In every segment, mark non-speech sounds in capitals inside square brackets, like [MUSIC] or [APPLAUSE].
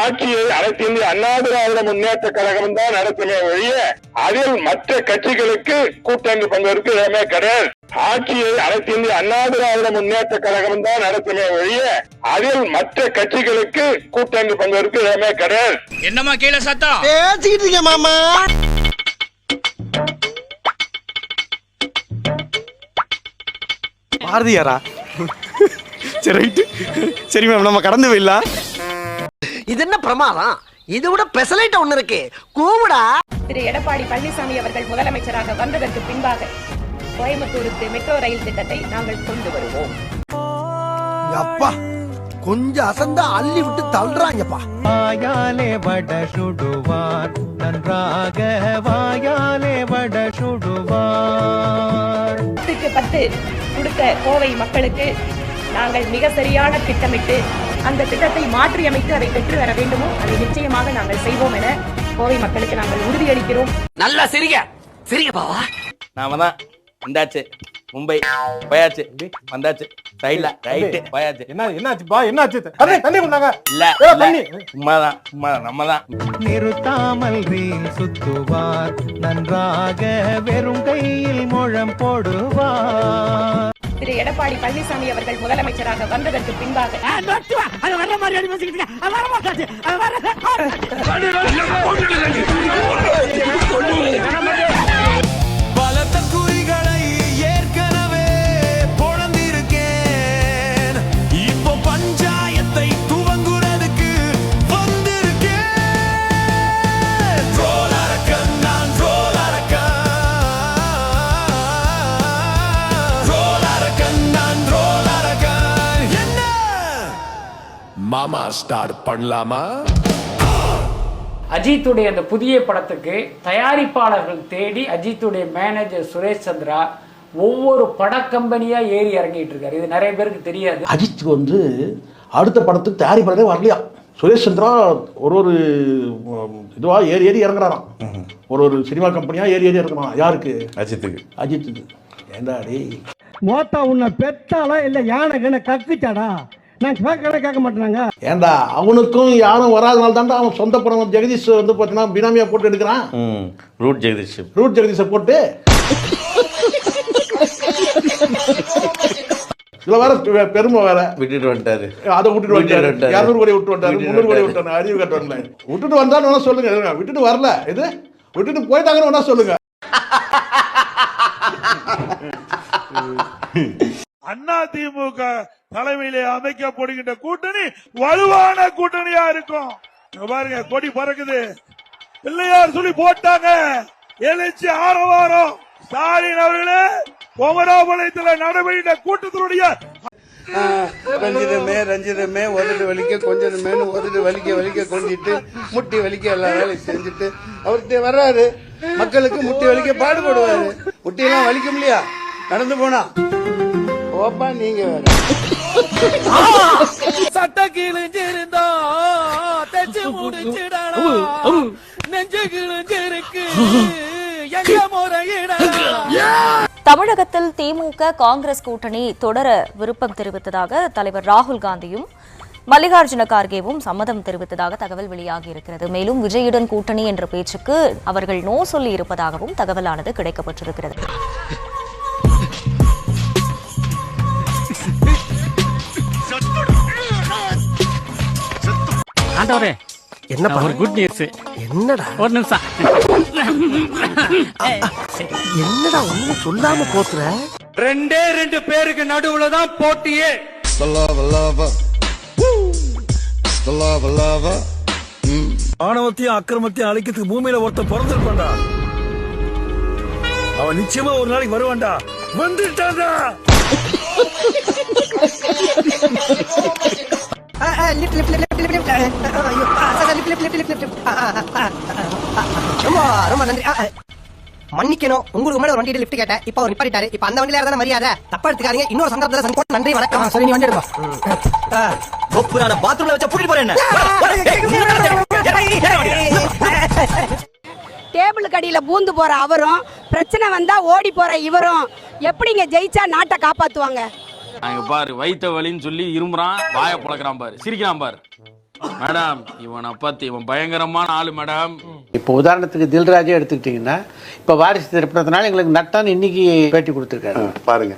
ஆட்சியை அனைத்து இந்திய அண்ணா திராவிட முன்னேற்ற கழகம் தான் நடத்துமே ஒழிய அதில் மற்ற கட்சிகளுக்கு கூட்டணி பங்கேற்கு இடமே கிடையாது. ஆட்சியை அனைத்து இந்திய அண்ணா திராவிட முன்னேற்ற கழகம் தான் நடத்துமே ஒழிய அதில் மற்ற கட்சிகளுக்கு கூட்டணி பங்கேற்கு இடமே கிடையாது. என்னம்மா கீழே சத்தம்? பேசிக்கிட்டு இருக்கேன் மாமா. பாரதியாரா? சரி ரைட்டு. சரி மேம் நம்ம கடந்து போயிடலாம். இது என்ன பிரமாதம்? இது விட பெசலைட் ஒண்ணு இருக்கு. கூவுடா. திரு எடப்பாடி பழனிசாமி அவர்கள் முதலமைச்சராக வந்ததற்கு பின்பாக கோயம்புத்தூருக்கு மெட்ரோ ரயில் திட்டத்தை நாங்கள் கொண்டு வருவோம். அப்பா கொஞ்சம் அசந்தா அள்ளி விட்டு தள்ளுறாங்கப்பா. வாயாலே வட சுடுவார் நன்றாக வாயாலே வட சுடுவார். பத்துக்கு பத்து கொடுத்த கோவை மக்களுக்கு நாங்கள் மிக சரியான திட்டமிட்டு அந்த திட்டத்தை மாற்றியமைத்து அதை பெற்று வர வேண்டுமோ? அதை நிச்சயமாக நாங்கள் செய்வோம் என கோவை மக்களுக்கு நாங்கள் உறுதியளிக்கிறோம். நல்லா சிரிங்க. சிரிங்க பாவா. நாம தான் வந்தாச்சு மும்பை போயாச்சு. வந்தாச்சு. சைட்ல ரைட்டு போயாச்சு. என்ன என்னாச்சுப்பா என்னாச்சு? தண்ணி தண்ணி கொண்டாங்க இல்ல. தண்ணி. சும்மாதான் நம்ம தான். நிறுத்தாமல் ரீல் சுத்துவார். நன்றாக வெறும் கையில் முழம் போடுவார். எடப்பாடி பழனிசாமி அவர்கள் முதலமைச்சராக வந்ததற்கு பின்பாக பலத்த ஸ்டார்ட் பண்ணலாமா? அஜித்துடைய அந்த புதிய படத்துக்கு தயாரிப்பாளர்கள் தேடி அஜித்துடைய மேனேஜர் சுரேஷ் சந்திரா ஒவ்வொரு பட கம்பெனியா ஏறி இறங்கிட்டு இருக்காரு. இது நிறைய பேருக்கு தெரியாது. அஜித்துக்கு வந்து அடுத்த படத்துக்கு தயாரிப்பாளரே வரலையா? சுரேஷ் சந்திரா ஒரு ஒரு இதுவா ஏறி ஏறி இறங்குறாராம். ஒரு ஒரு சினிமா கம்பெனியா ஏறி ஏறி இறங்குறான். யாருக்கு? அஜித்துக்கு. அஜித்துக்கு. ஏண்டா டேய்? மோத்தா உன்னை பெத்தாளா இல்ல யானை கண்ண கக்குச்சாடா? நான் கேட்க மாட்டேனாங்க. ஏண்டா அவனுக்கும் யாரும் வராதனால தான்டா அவன் சொந்த படம் ஜெகதீஷ் வந்து பார்த்தீங்கன்னா பினாமியா போட்டு எடுக்கிறான். ம் ரூட் ஜெகதீஷ். ரூட் ஜெகதீஷை போட்டு. இதுல வேற பெருமை வேற. விட்டுட்டு வந்துட்டாரு. அதை விட்டுட்டு வந்துட்டாரு. இரநூறு கோடி விட்டு வந்தாரு முந்நூறு கோடி. விட்டு வந்தாரு. அறிவு கட்டணும்ல விட்டுட்டு வந்தான்னு வேணா சொல்லுங்க. விட்டுட்டு வரல. இது? விட்டுட்டு போயிட்டாங்கன்னு வேணா சொல்லுங்க. [LAUGHS] அண்ணா திமுக தலைமையிலே அமைக்கப்படுகின்ற கூட்டணி வலுவான கூட்டணியா இருக்கும். பாருங்க கொடி பறக்குது. பிள்ளையார் சொல்லி போட்டாங்க. எழுச்சி ஆரவாரம். ஸ்டாலின் அவர்களே குமராபாளையத்தில் நடைபெற்ற கூட்டத்தினுடைய ரஞ்சிதமே ரஞ்சிதமே உதடு வலிக்க கொஞ்சமேனு உதடு வலிக்க வலிக்க கொஞ்சிட்டு முட்டி வலிக்க எல்லா வேலையும் செஞ்சுட்டு அவர்கிட்ட வர்றாரு. மக்களுக்கு முட்டி வலிக்க பாடுபடுவாரு. முட்டியெல்லாம் வலிக்க முடியா நடந்து போனா. ஓப்பா நீங்க வேற. சட்ட கிழிஞ்சிருந்தா தச்சு முடிச்சிடலாம் நெஞ்சு கிழிஞ்சிருக்கு எங்க தமிழகத்தில் திமுக காங்கிரஸ் கூட்டணி தொடர விருப்பம் தெரிவித்ததாக தலைவர் ராகுல் காந்தியும் மல்லிகார்ஜுன கார்கேவும் சம்மதம் தெரிவித்ததாக தகவல் வெளியாகி இருக்கிறது. மேலும் விஜயுடன் கூட்டணி என்ற பேச்சுக்கு அவர்கள் நோ சொல்லி இருப்பதாகவும் தகவலானது கிடைக்கப்பட்டிருக்கிறது. ஆண்டவரே என்ன ஒரு குட் நியூஸ் என்னடா? ஒரு நிமிஷம். என்னடா ஒண்ணு சொல்லாம போத்துற ரெண்டே ரெண்டு பேருக்கு நடுவுல தான் போட்டியே. ஆணவத்தையும் அக்கிரமத்தையும் அழிக்கிறதுக்கு பூமியில ஒருத்தன் பிறந்திருப்பான்டா. அவன் நிச்சயமா ஒரு நாளைக்கு வருவான்டா. வந்துட்டான்டா. [LAUGHS] ரொம்ப ரொம்ப நன்றி. ஆ, ஆ. மன்னிக்கணும். உங்களுக்கு முன்னாடி ஒரு வண்டியில லிஃப்ட் கேட்டேன். இப்போ அவர் நிப்பாட்டிட்டாரு. இப்போ அந்த வண்டியில இருந்தா மரியாதை? தப்பா எடுத்துக்காதீங்க. இன்னொரு சந்தர்ப்பத்துல சங்கோட் நன்றி வணக்கம். சரி நீ வண்டி எடுப்பா நான் பாத்ரூம்ல வச்ச கூட்டிட்டு போறேன் டேபிள் கடியில பூந்து போற அவரும் பிரச்சனை வந்தா ஓடி போற இவரும் எப்படிங்க ஜெயிச்சா நாட்டை காப்பாத்துவாங்க? அங்க பாரு வைத்த வலின்னு சொல்லி இருமுறான் வாயை புழக்கிறான் பாரு. சிரிக்கிறான் பாரு. மேடம் இவனை பத்தி இவன் பயங்கரமான ஆளு மேடம். இப்போ உதாரணத்துக்கு தில்ராஜே எடுத்துக்கிட்டிங்கன்னா இப்போ வாரிசு திரைப்படத்தினால எங்களுக்கு நட்டான்னு இன்னைக்கு பேட்டி கொடுத்துருக்காரு. பாருங்க.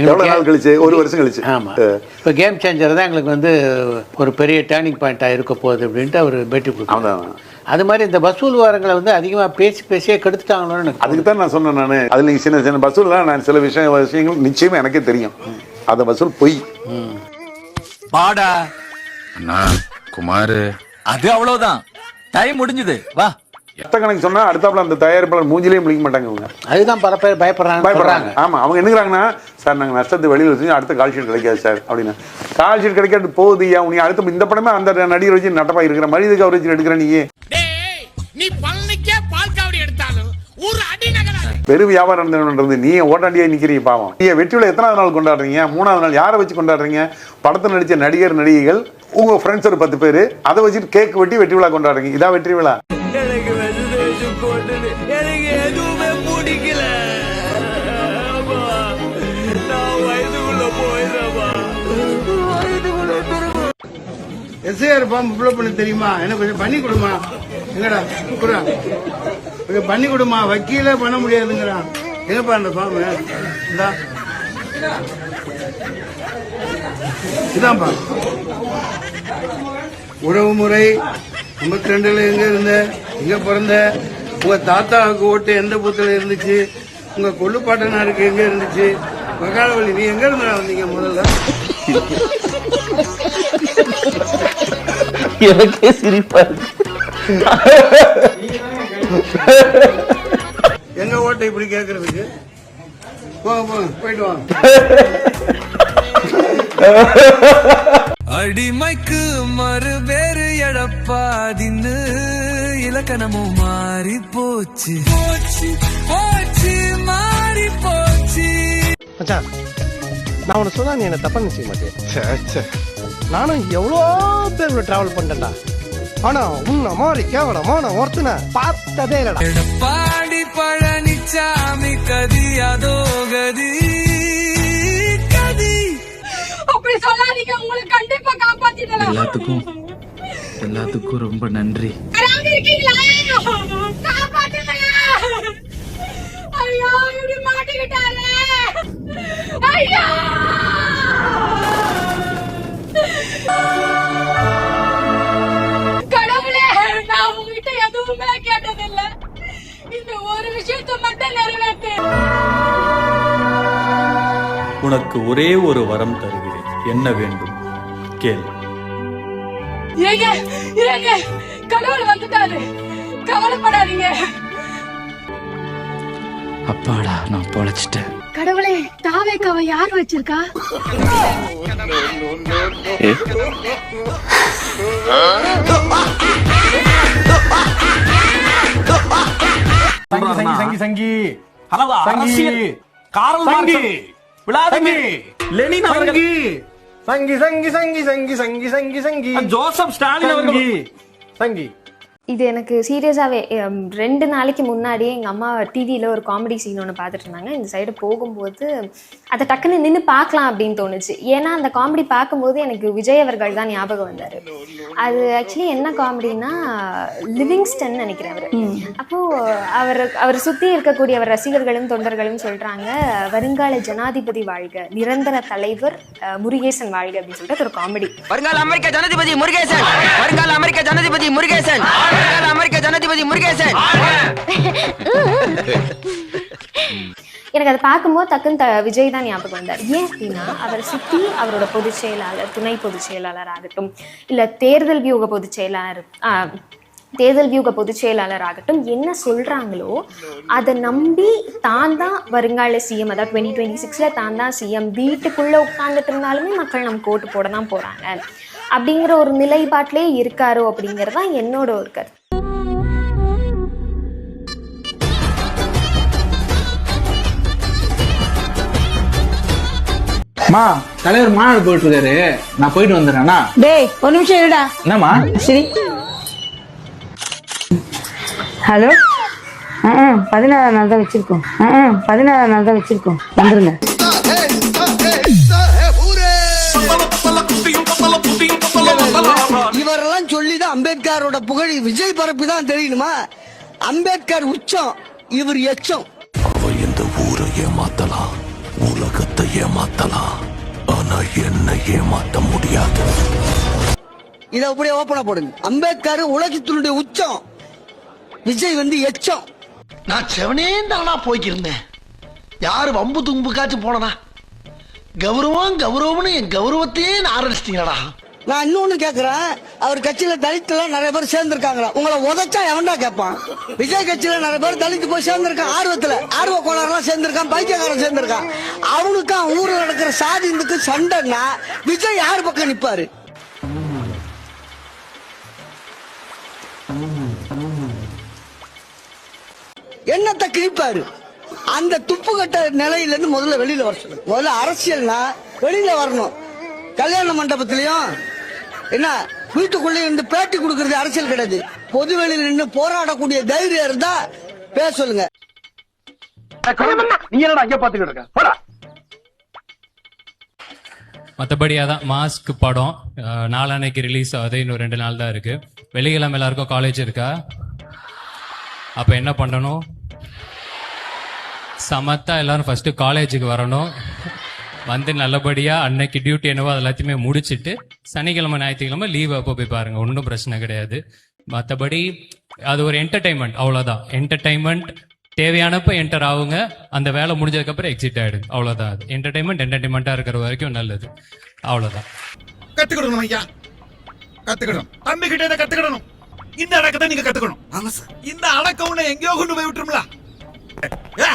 எவ்வளவு நாள் கழிச்சு? ஒரு வருஷம் கழிச்சு. ஆமாம் இப்போ கேம் சேஞ்சர் தான் எங்களுக்கு வந்து ஒரு பெரிய டேர்னிங் பாயிண்டாக இருக்க போகுது அப்படின்ட்டு அவர் பேட்டி கொடுத்தாங்க அது மாதிரி இந்த வசூல் வாரங்களை வந்து அதிகமாக பேசி பேசியே கெடுத்துட்டாங்களோன்னு எனக்கு அதுக்கு தான் நான் சொன்னேன் நான். அதில் நீங்கள் சின்ன சின்ன வசூல்லாம் நான் சில விஷயம் விஷயங்கள் நிச்சயமா எனக்கே தெரியும். அந்த வசூல் பொய். பாடா அண்ணா குமாரு. அது அவ்வளவுதான். டைம் முடிஞ்சது. வா. எத்த கணக்கு சொன்னா அடுத்தாப்புல அந்த தயாரிப்பாளர் மூஞ்சிலேயே முடிக்க மாட்டாங்க இவங்க. அதுதான் பல பேர் பயப்படுறாங்க பயப்படுறாங்க. ஆமா அவங்க என்னங்கிறாங்கன்னா சார் நாங்க நஷ்டத்தை வெளியில் வச்சு அடுத்த கால் ஷீட் கிடைக்காது சார் அப்படின்னு. கால் ஷீட் கிடைக்காது போகுது ஐயா நீ அடுத்த இந்த படமே அந்த நடிகர் வச்சு நட்டப்பா இருக்கிற மாதிரி இது கவரேஜ் எடுக்கிற நீ நீ நகராது பெரு வியாபாரம் நடந்தது நீ ஓட்டாண்டியா நிக்கிறீங்க பாவம்? நீங்க வெற்றி விழா எத்தனாவது நாள் கொண்டாடுறீங்க? மூணாவது நாள் யாரை வச்சு கொண்டாடுறீங்க? படத்தில் நடிச்ச நடிகர் நடிகைகள் உங்க ஃப்ரெண்ட்ஸ் ஒரு பத்து பேர் அதை வச்சுட்டு கேக் வெட்டி வெற்றி விழா கொண்டாடுறீங்க. இதான் வெற்றி விழா? எனக்கு போட்டது எனக்கு எதுவுமே பிடிக்கல. எஸ்ஐஆர் ஃபார்ம் ஃபில்அப் பண்ண தெரியுமா? எனக்கு கொஞ்சம் பண்ணி கொடுமா. எங்கடா? இது பண்ணி கொடுமா வக்கீலே பண்ண முடியாதுங்கிறான். என்னப்பா அந்த ஃபார்ம் இந்தா. இதான்ப்பா. உறவு முறை ஐம்பத்தி ரெண்டுல எங்க இருந்த? எங்க பிறந்த? உங்க தாத்தாவுக்கு ஓட்டு எந்த பூத்துல இருந்துச்சு? உங்க கொள்ளுப்பாட்டனாருக்கு எங்க இருந்துச்சு? மகாலவழி நீ எங்க இருந்தா வந்தீங்க முதல்ல? எனக்கே சிரிப்பா எங்க ஓட்டை இப்படி கேக்குறதுக்கு? போங்க போங்க போயிட்டு வாங்க. அடிமைக்கு மறு வேறு எடப்பாதின்னு இலக்கணமும் மாறி போச்சு. போச்சு போச்சு மாறி போச்சு. மச்சான் நான் உனக்கு சொன்னா நீ என்ன தப்பா நினைச்சுக்க மாட்டேன் நானும் எவ்வளோ பேர் டிராவல் பண்ணிட்டேன்டா. ஆனா உன்ன மாதிரி கேவலமான ஒருத்தனை பார்த்ததே இல்லடா. எடப்பாடி பழனிச்சாமி கதி அதோ கதி. கதி. அப்படி சொல்லாதீங்க உங்களை கண்டிப்பா காப்பாத்திடலாம். எல்லாத்துக்கும் எல்லாத்துக்கும் ரொம்ப நன்றி. ஐயோ இப்படி மாட்டிக்கிட்டாரு. ஐயோ! எதுவுமே கேட்டதில்ல. இந்த ஒரு விஷயத்தை மட்டும் நிறைவேற்று. உனக்கு ஒரே ஒரு வரம் தருகிறேன். என்ன வேண்டும்? கேள். ஏங்க ஏங்க கடவுள் வந்துட்டாரு. கவலைப்படாதீங்க. அப்பாடா நான் பொழைச்சிட்டேன். கடவுளே தாவேக்காவை யார் வச்சிருக்கா? [LAUGHS] [LAUGHS] சங்கி சங்கி சங்கி ஹலோ அரசியல் காரல் சங்கி விளாடிமிர் லெனின் அவர்கள். சங்கி சங்கி சங்கி சங்கி சங்கி சங்கி சங்கி ஜோசப் ஸ்டாலின் அவர்கள். சங்கி இது எனக்கு சீரியஸாகவே ரெண்டு நாளைக்கு முன்னாடியே எங்கள் அம்மா டிவியில் ஒரு காமெடி சீன் ஒன்று பார்த்துட்டு இருந்தாங்க. இந்த சைடு போகும்போது அதை டக்குன்னு நின்று பார்க்கலாம் அப்படின்னு தோணுச்சு. ஏன்னா அந்த காமெடி பார்க்கும்போது எனக்கு விஜய் அவர்கள் தான் ஞாபகம் வந்தார். அது ஆக்சுவலி என்ன காமெடினா லிவிங்ஸ்டன் நினைக்கிறேன் அவர். அப்போது அவர் அவர் சுற்றி இருக்கக்கூடிய அவர் ரசிகர்களும் தொண்டர்களும் சொல்கிறாங்க வருங்கால ஜனாதிபதி வாழ்க நிரந்தர தலைவர் முருகேசன் வாழ்க அப்படின்னு சொல்லிட்டு ஒரு காமெடி வருங்கால அமெரிக்க ஜனாதிபதி முருகேசன்! வருங்கால அமெரிக்க ஜனாதிபதி முருகேசன்! அமெரிக்க ஜனாதிபதி முருகேசன்? எனக்கு அதை பார்க்கும்போது டக்குன்னு த விஜய் தான் ஞாபகம் வந்தார். ஏன் அப்படின்னா அவரை சுற்றி அவரோட பொதுச் செயலாளர் துணை பொதுச் செயலாளர் ஆகட்டும் இல்லை தேர்தல் வியூக பொதுச் செயலாளர் தேர்தல் வியூக பொதுச் செயலாளர் ஆகட்டும் என்ன சொல்கிறாங்களோ அதை நம்பி தான் தான் வருங்கால சிஎம் அதாவது டுவெண்ட்டி டுவெண்ட்டி சிக்ஸில் தான் தான் சிஎம் வீட்டுக்குள்ளே உட்காந்துட்டு இருந்தாலுமே மக்கள் நம்ம கோட்டு போட தான் போகிறாங்க அப்படிங்கிற ஒரு நிலைப்பாட்டிலே இருக்காரோ அப்படிங்கிறது தான் என்னோட ஒரு கருத்து. மா தலைவர் மாநாடு போயிட்டு இருக்காரு. நான் போயிட்டு வந்துடுறேன்னா டேய் ஒரு நிமிஷம் இருடா. என்னம்மா? சரி. ஹலோ? பதினாறாம் நாள் தான் வச்சிருக்கோம். பதினாறாம் நாள் தான் வச்சிருக்கோம். வந்துருங்க. இவரெல்லாம் அம்பேத்கரோட புகழ். விஜய் பரப்பி தான் தெரியணுமா அம்பேத்கர் உச்சம் இவர் எச்சம். அவ இந்த ஊரை ஏமாத்தலாம் உலகத்தை ஏமாத்தலாம். ஆனா என்ன ஏமாத்த முடியாது. இதை அப்படியே ஓப்பனா போடுங்க. அம்பேத்கர் உலகத்தினுடைய உச்சம் விஜய் வந்து எச்சம். நான் செவனே தானா போய்க்கிருந்தேன். யாரு வம்பு தும்புக்காச்சும் போனனா? கௌரவம் கௌரவம்னு என் கௌரவத்தையே ஆரம்பிச்சிட்டீங்களா நான் இன்னொன்னு கேக்குறேன். அவர் கட்சியில தலித்துல நிறைய பேர் சேர்ந்திருக்காங்களா? உங்களை உதைச்சா எவன்டா கேட்பான்? விஜய் கட்சியில நிறைய பேர் தலித்து போய் சேர்ந்திருக்கான். ஆர்வத்துல. ஆர்வ கோளாறுலாம் சேர்ந்திருக்கான் பைத்தியக்காரன் சேர்ந்திருக்கான். அவனுக்கு ஊர்ல நடக்கிற சாதி இந்துக்கு சண்டைன்னா விஜய் யார் பக்கம் நிப்பாரு? என்னத்தை கிழிப்பாரு? அந்த துப்பு கட்ட நிலையில இருந்து முதல்ல வெளியில வர சொல்லுங்க முதல்ல அரசியல்னா வெளியில வரணும். கல்யாண மண்டபத்திலயும் என்ன வீட்டுக்குள்ளே இருந்து பேட்டி கொடுக்கறது அரசியல் கிடையாது. பொது வெளியில நின்று போராடக்கூடிய தைரியம் இருந்தா பேச சொல்லுங்க. நீ என்னடா அங்கே பாத்துக்கிட்டு இருக்க? போடா. மற்றபடி அதான் மாஸ்க் படம் அஹ், நாளான்னைக்கு ரிலீஸ் ஆகுது இன்னும் ரெண்டு நாள் தான் இருக்கு. வெள்ளிக்கிழமை எல்லாருக்கும் காலேஜ் இருக்கா? அப்போ என்ன பண்ணணும்? சமத்தா எல்லாரும் ஃபர்ஸ்ட் காலேஜுக்கு வரணும். வந்து நல்லபடியா அன்னைக்கு டியூட்டி என்னவோ அது எல்லாத்தையுமே முடிச்சிட்டு சனிக்கிழமை ஞாயிற்றுக்கிழமை லீவ் அப்போ போய் பாருங்க. ஒன்றும் பிரச்சனை கிடையாது. மற்றபடி அது ஒரு என்டர்டைன்மெண்ட் அவ்வளோதான் என்டர்டைன்மெண்ட் தேவையானப்ப என்டர் ஆகுங்க. அந்த வேலை முடிஞ்சதுக்கப்புறம் எக்ஸிட் ஆயிடுங்க. அவ்வளோதான் அது. என்டர்டைன்மெண்ட் என்டர்டைன்மெண்ட்டாக இருக்கிற வரைக்கும் நல்லது. அவ்வளோதான் கத்துக்கணும் ஐயா. கத்துக்கணும் தம்பி கிட்ட இதை கத்துக்கணும் இந்த அடக்கத்தை நீங்க கத்துக்கணும். ஆமா சார். இந்த அடக்கம் எங்கேயோ கொண்டு போய் விட்டுரும்ல. ஏ,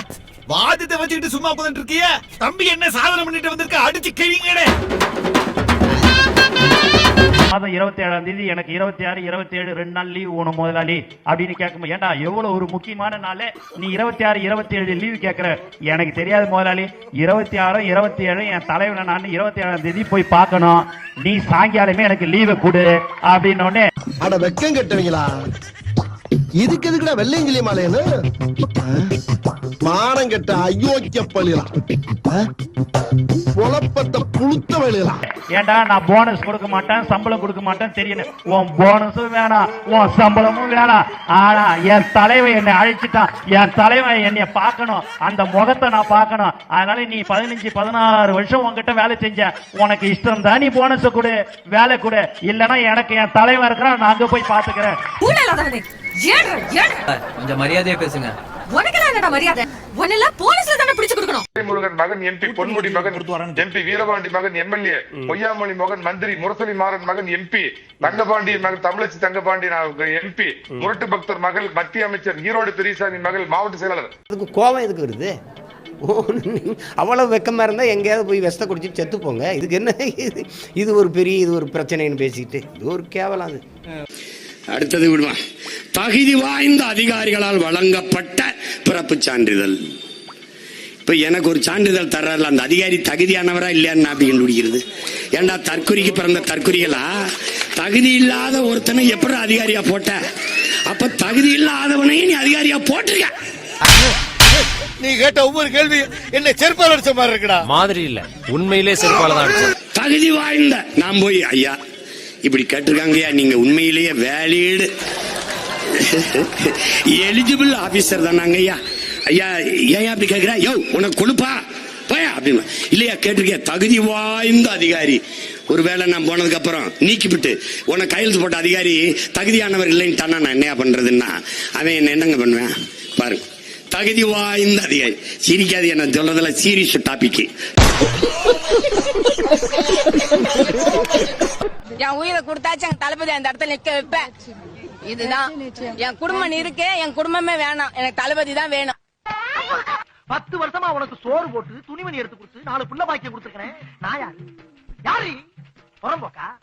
வாதத்தை வச்சுக்கிட்டு சும்மா உட்காந்துட்டு இருக்கிய? தம்பி என்ன சாதனை பண்ணிட்டு வந்திருக்க? அடிச்சு கிழிங்கடே. மாதம் இருபத்தி ஏழாம் தேதி எனக்கு இருபத்தி ஆறு இருபத்தி ஏழு ரெண்டு நாள் லீவ் வேணும் முதலாளி. அப்படின்னு கேட்கும் ஏன்டா எவ்வளவு ஒரு முக்கியமான நாள்? நீ இருபத்தி ஆறு இருபத்தி ஏழு லீவ் கேட்கற. எனக்கு தெரியாது முதலாளி. இருபத்தி ஆறு இருபத்தி ஏழு என் தலைவனை நான் இருபத்தி ஏழாம் தேதி போய் பார்க்கணும். நீ சாயங்காலமே எனக்கு லீவை கொடு அப்படின்னு உடனே அட வெக்கம் கட்டுவீங்களா? இதுக்கு எதுக்குடா வெள்ளையங்கிலி மாலையன்னு மானம் கெட்ட அயோக்கிய பள்ளிலாம் குழப்பத்தை புழுத்த வழியலாம் ஏன்டா நான் போனஸ் கொடுக்க மாட்டேன் சம்பளம் கொடுக்க மாட்டேன் தெரியணும் உன் போனஸும் வேணாம் உன் சம்பளமும் வேணாம். ஆனா என் தலைவன் என்னை அழைச்சிட்டான் என் தலைவன் என்னை பார்க்கணும். அந்த முகத்தை நான் பார்க்கணும். அதனால நீ பதினஞ்சு பதினாறு வருஷம் உன்கிட்ட வேலை செஞ்ச உனக்கு இஷ்டம் தான் நீ போனஸ் கொடு வேலை கொடு. இல்லைன்னா எனக்கு என் தலைவன் இருக்கிறான் நான் அங்க போய் பாத்துக்கிறேன் கொஞ்சம் மரியாதையா பேசுங்க. உனக்கெல்லாம் என்னடா மரியாதை? உன்னெல்லாம் போலீஸ்ல தானே பிடிச்சு கொடுக்கணும். முருகன் மகன் எம்பி பொன்முடி மகன் எம்பி வீரபாண்டி மகன் எம்எல்ஏ பொய்யாமொழி மகன் மந்திரி முரசொலி மாறன் மகன் எம்பி தங்கபாண்டியன் மகன் தமிழச்சி தங்கபாண்டியன் எம்பி முரட்டு பக்தர் மகள் மத்திய அமைச்சர் ஈரோடு பெரியசாமி மகள் மாவட்ட செயலாளர். அதுக்கு கோபம் எதுக்கு வருது? [LAUGHS] அவ்வளோ வெக்கமாக இருந்தால் எங்கேயாவது போய் விஷத்தை குடிச்சிட்டு செத்து போங்க. இதுக்கு என்ன? இது இது ஒரு பெரிய இது ஒரு பிரச்சனைன்னு பேசிக்கிட்டு இது ஒரு கேவலம் அது. அடுத்தது விடுவான் தகுதி வாய்ந்த அதிகாரிகளால் வழங்கப்பட்ட பிறப்பு சான்றிதழ். இப்ப எனக்கு ஒரு சான்றிதழ் தர்றாருல அந்த அதிகாரி தகுதியானவரா இல்லையான்னு அப்படி கண்டுபிடிக்கிறது. ஏன்டா தற்குறிக்கு பிறந்த தற்குறிகளா? தகுதி இல்லாத ஒருத்தனை எப்படி அதிகாரியா போட்ட? அப்ப தகுதி இல்லாதவனையும் நீ அதிகாரியா போட்டிருக்க. நீ கேட்ட ஒவ்வொரு கேள்வி என்ன செருப்பால் அடிச்ச மாதிரி இருக்குடா. மாதிரி இல்ல. உண்மையிலே செருப்பால தான் தகுதி வாய்ந்த நான் போய் ஐயா இப்படி கேட்டிருக்காங்கய்யா நீங்க உண்மையிலேயே வேலிடு எலிஜிபிள் ஆபீசர் தானாங்க ஐயா ஐயா ஏன் அப்படி கேட்கிறா யோ உனக்கு கொழுப்பா. போயா அப்படின்னு இல்லையா கேட்டிருக்கியா தகுதி வாய்ந்த அதிகாரி. ஒருவேளை நான் போனதுக்கு அப்புறம் நீக்கிவிட்டு உனக்கு கையெழுத்து போட்ட அதிகாரி தகுதியானவர் இல்லைன்னு தானே நான் என்னையா பண்றதுன்னா? அவன் என்ன என்னங்க பண்ணுவேன்? பாருங்க. தகுதி வாய்ந்த அதிகாரி. சிரிக்காது என்ன சொல்றதுல சீரியஸ் டாபிக் [LAUGHS] என் உயிரை கொடுத்தாச்சு என் தளபதி அந்த இடத்துல நிக்க வைப்பேன். இதுதான். என் குடும்பம் இருக்கு என் குடும்பமே வேணாம். எனக்கு தளபதி தான் வேணும். பத்து வருஷமா உனக்கு சோறு போட்டு துணிமணி எடுத்து கொடுத்து நாலு புள்ள பாக்கியம் கொடுத்துருக்கேன் நான் யாரு? யாரு புறம்போக்கா?